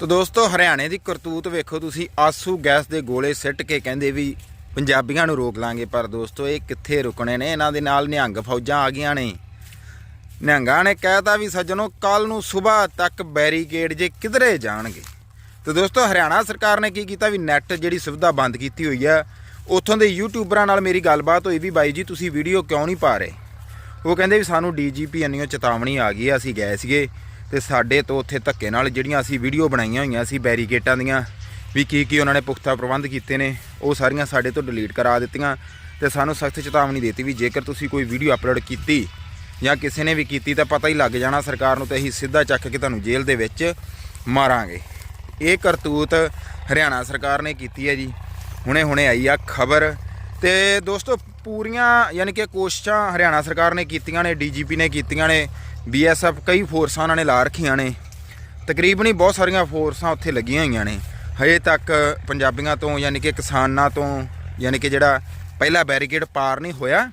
ਤਾਂ ਦੋਸਤੋ, ਹਰਿਆਣੇ ਦੀ ਕਰਤੂਤ ਵੇਖੋ ਤੁਸੀਂ, ਆਸੂ ਗੈਸ ਦੇ ਗੋਲੇ ਸਿੱਟ ਕੇ ਕਹਿੰਦੇ ਵੀ ਪੰਜਾਬੀਆਂ ਨੂੰ ਰੋਕ ਲਾਂਗੇ, ਪਰ ਦੋਸਤੋ, ਇਹ ਕਿੱਥੇ ਰੁਕਣੇ ਨੇ? ਇਹਨਾਂ ਦੇ ਨਾਲ ਨਿਹੰਗ ਫੌਜਾਂ ਆ ਗਈਆਂ ਨੇ। ਨਿਹੰਗਾਂ ਨੇ ਕਹਿਤਾ ਵੀ ਸੱਜਣੋ ਕੱਲ ਨੂੰ ਸਵੇਰ ਤੱਕ ਬੈਰੀਕੇਡ ਜੇ ਕਿਧਰੇ ਜਾਣਗੇ। ਤੇ ਦੋਸਤੋ, ਹਰਿਆਣਾ ਸਰਕਾਰ ਨੇ ਕੀ ਕੀਤਾ ਵੀ ਨੈਟ ਜਿਹੜੀ ਸੁਵਿਧਾ ਬੰਦ ਕੀਤੀ ਹੋਈ ਆ, ਉੱਥੋਂ ਦੇ ਯੂਟਿਊਬਰਾਂ ਨਾਲ ਮੇਰੀ ਗੱਲਬਾਤ ਹੋਈ ਵੀ ਬਾਈ ਜੀ, ਤੁਸੀਂ ਵੀਡੀਓ ਕਿਉਂ ਨਹੀਂ ਪਾ ਰਹੇ? ਉਹ ਕਹਿੰਦੇ ਵੀ ਸਾਨੂੰ ਡੀਜੀਪੀ ਅੰਨਿਓ ਚੇਤਾਵਨੀ ਆ ਗਈ ਆ, ਅਸੀਂ ਗਏ ਸੀਗੇ। ਤੇ ਸਾਡੇ ਤੋਂ ਉੱਥੇ ਧੱਕੇ ਨਾਲ ਜਿਹੜੀਆਂ ਅਸੀਂ ਵੀਡੀਓ ਬਣਾਈਆਂ ਹੋਈਆਂ ਸੀ ਬੈਰੀਕੇਟਾਂ ਦੀਆਂ, ਵੀ ਕੀ ਕੀ ਉਹਨਾਂ ਨੇ ਪੁਖਤਾ ਪ੍ਰਬੰਧ ਕੀਤੇ ਨੇ, ਉਹ ਸਾਰੀਆਂ ਸਾਡੇ ਤੋਂ ਡਿਲੀਟ ਕਰਾ ਦਿੱਤੀਆਂ ਤੇ ਸਾਨੂੰ ਸਖਤ ਚੇਤਾਵਨੀ ਦਿੱਤੀ ਵੀ ਜੇਕਰ ਤੁਸੀਂ ਕੋਈ ਵੀਡੀਓ ਅਪਲੋਡ ਕੀਤੀ ਜਾਂ ਕਿਸੇ ਨੇ ਵੀ ਕੀਤੀ ਤਾਂ ਪਤਾ ਹੀ ਲੱਗ ਜਾਣਾ ਸਰਕਾਰ ਨੂੰ ਤੇ ਅਸੀਂ ਸਿੱਧਾ ਚੱਕ ਕੇ ਤੁਹਾਨੂੰ ਜੇਲ੍ਹ ਦੇ ਵਿੱਚ ਮਾਰਾਂਗੇ। ਇਹ ਕਰਤੂਤ ਹਰਿਆਣਾ ਸਰਕਾਰ ਨੇ ਕੀਤੀ ਹੈ ਜੀ। ਹੁਣੇ ਹੁਣੇ ਆਈ ਆ ਖਬਰ ਤੇ ਦੋਸਤੋ ਪੂਰੀਆਂ ਯਾਨੀ ਕਿ ਕੋਸ਼ਿਸ਼ਾਂ ਹਰਿਆਣਾ ਸਰਕਾਰ ਨੇ ਕੀਤੀਆਂ ਨੇ, ਡੀਜੀਪੀ ਨੇ ਕੀਤੀਆਂ ਨੇ, ਬੀਐਸਐਫ ਕਈ ਫੋਰਸਾਂ ਉਹਨਾਂ ਨੇ ਲਾ ਰੱਖੀਆਂ ਨੇ। ਤਕਰੀਬਨ ਹੀ ਬਹੁਤ ਸਾਰੀਆਂ ਫੋਰਸਾਂ ਉੱਥੇ ਲੱਗੀਆਂ ਹੋਈਆਂ ਨੇ। ਹਜੇ ਤੱਕ ਪੰਜਾਬੀਆਂ ਤੋਂ ਯਾਨੀ ਕਿ ਕਿਸਾਨਾਂ ਤੋਂ ਯਾਨੀ ਕਿ ਜਿਹੜਾ ਪਹਿਲਾ ਬੈਰੀਕੇਡ ਪਾਰ ਨਹੀਂ ਹੋਇਆ,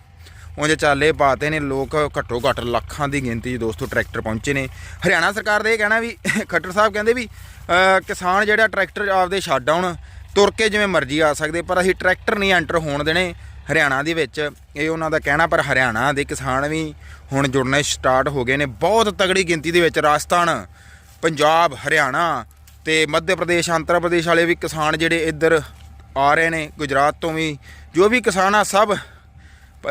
ਉਂਝ ਚਾਲੇ ਪਾਤੇ ਨੇ, ਲੋਕ ਘੱਟੋ ਘੱਟ ਲੱਖਾਂ ਦੀ ਗਿਣਤੀ 'ਚ ਦੋਸਤੋ ਟਰੈਕਟਰ ਪਹੁੰਚੇ ਨੇ। ਹਰਿਆਣਾ ਸਰਕਾਰ ਦਾ ਇਹ ਕਹਿਣਾ ਵੀ, ਖੱਟਰ ਸਾਹਿਬ ਕਹਿੰਦੇ ਵੀ ਕਿਸਾਨ ਜਿਹੜਾ ਟਰੈਕਟਰ ਆਪਦੇ ਛੱਡ ਆਉਣ, ਤੁਰ ਕੇ ਜਿਵੇਂ ਮਰਜ਼ੀ ਆ ਸਕਦੇ, ਪਰ ਅਸੀਂ ਟਰੈਕਟਰ ਨਹੀਂ ਐਂਟਰ ਹੋਣ ਦੇਣੇ। ਹਰਿਆਣਾ ਦੇ ਵਿੱਚ, ਇਹ ਉਹਨਾਂ ਦਾ ਕਹਿਣਾ, ਪਰ ਹਰਿਆਣਾ ਦੇ ਕਿਸਾਨ ਵੀ ਹੁਣ ਜੁੜਨੇ ਸਟਾਰਟ ਹੋ ਗਏ ਨੇ। ਬਹੁਤ ਤਗੜੀ ਗਿਣਤੀ ਦੇ ਵਿੱਚ ਰਾਜਸਥਾਨ, ਪੰਜਾਬ, ਹਰਿਆਣਾ ਤੇ ਮੱਧ ਪ੍ਰਦੇਸ਼, ਆਂਧਰਾ ਪ੍ਰਦੇਸ਼ ਵਾਲੇ ਵੀ ਕਿਸਾਨ ਜਿਹੜੇ ਇੱਧਰ ਆ ਰਹੇ ਨੇ, ਗੁਜਰਾਤ ਤੋਂ ਵੀ। ਜੋ ਵੀ ਕਿਸਾਨ ਆ, ਸਭ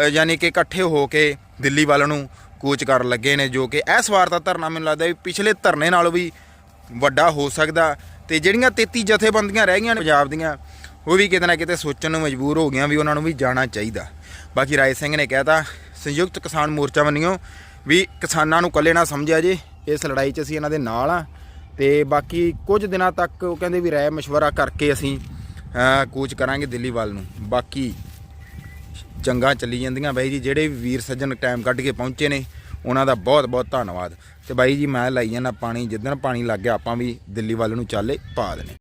ਯਾਨੀ ਕਿ ਇਕੱਠੇ ਹੋ ਕੇ ਦਿੱਲੀ ਵੱਲ ਨੂੰ ਕੂਚ ਕਰਨ ਲੱਗੇ ਨੇ, ਜੋ ਕਿ ਇਸ ਵਾਰ ਦਾ ਧਰਨਾ ਮੈਨੂੰ ਲੱਗਦਾ ਵੀ ਪਿਛਲੇ ਧਰਨੇ ਨਾਲੋਂ ਵੀ ਵੱਡਾ ਹੋ ਸਕਦਾ। ਤੇ ਜਿਹੜੀਆਂ 33 ਜਥੇਬੰਦੀਆਂ ਰਹਿ ਗਈਆਂ ਨੇ ਪੰਜਾਬ ਦੀਆਂ ਉਹ ਵੀ ਕਿਤੇ ਨਾ ਕਿਤੇ ਸੋਚਣ ਨੂੰ ਮਜਬੂਰ ਹੋ ਗਈਆਂ ਵੀ ਉਹਨਾਂ ਨੂੰ ਵੀ ਜਾਣਾ ਚਾਹੀਦਾ। ਬਾਕੀ ਰਾਏ ਸਿੰਘ ਨੇ ਕਹਿਤਾ ਸੰਯੁਕਤ ਕਿਸਾਨ ਮੋਰਚਾ ਵੱਲੋਂ ਵੀ ਕਿਸਾਨਾਂ ਨੂੰ ਇਕੱਲੇ ਨਾ ਸਮਝਿਆ ਜੇ ਇਸ ਲੜਾਈ 'ਚ ਅਸੀਂ ਇਹਨਾਂ ਦੇ ਨਾਲ ਆ। ਤੇ ਬਾਕੀ ਕੁਝ ਦਿਨਾਂ ਤੱਕ ਉਹ ਕਹਿੰਦੇ ਵੀ ਰਾਏ ਮਸ਼ਵਰਾ ਕਰਕੇ ਅਸੀਂ ਅਹ, ਕੂਚ ਕਰਾਂਗੇ ਦਿੱਲੀ ਵੱਲ ਨੂੰ। ਬਾਕੀ ਚੰਗਾ ਚੱਲੀ ਜਾਂਦੀਆਂ ਬਾਈ ਜੀ ਜਿਹੜੇ ਵੀ ਵੀਰ ਸੱਜਣ ਟਾਈਮ ਕੱਢ ਕੇ ਪਹੁੰਚੇ ਨੇ ਉਹਨਾਂ ਦਾ ਬਹੁਤ ਬਹੁਤ ਧੰਨਵਾਦ। ਤੇ ਬਾਈ ਜੀ ਮੈਂ ਲਾਈ ਜਾਂਦਾ ਪਾਣੀ ਜਿੱਦਣ ਪਾਣੀ ਲੱਗ ਗਿਆ ਆਪਾਂ ਵੀ ਦਿੱਲੀ ਵੱਲ ਨੂੰ ਚਾਲੇ ਪਾ ਦੇਣੇ।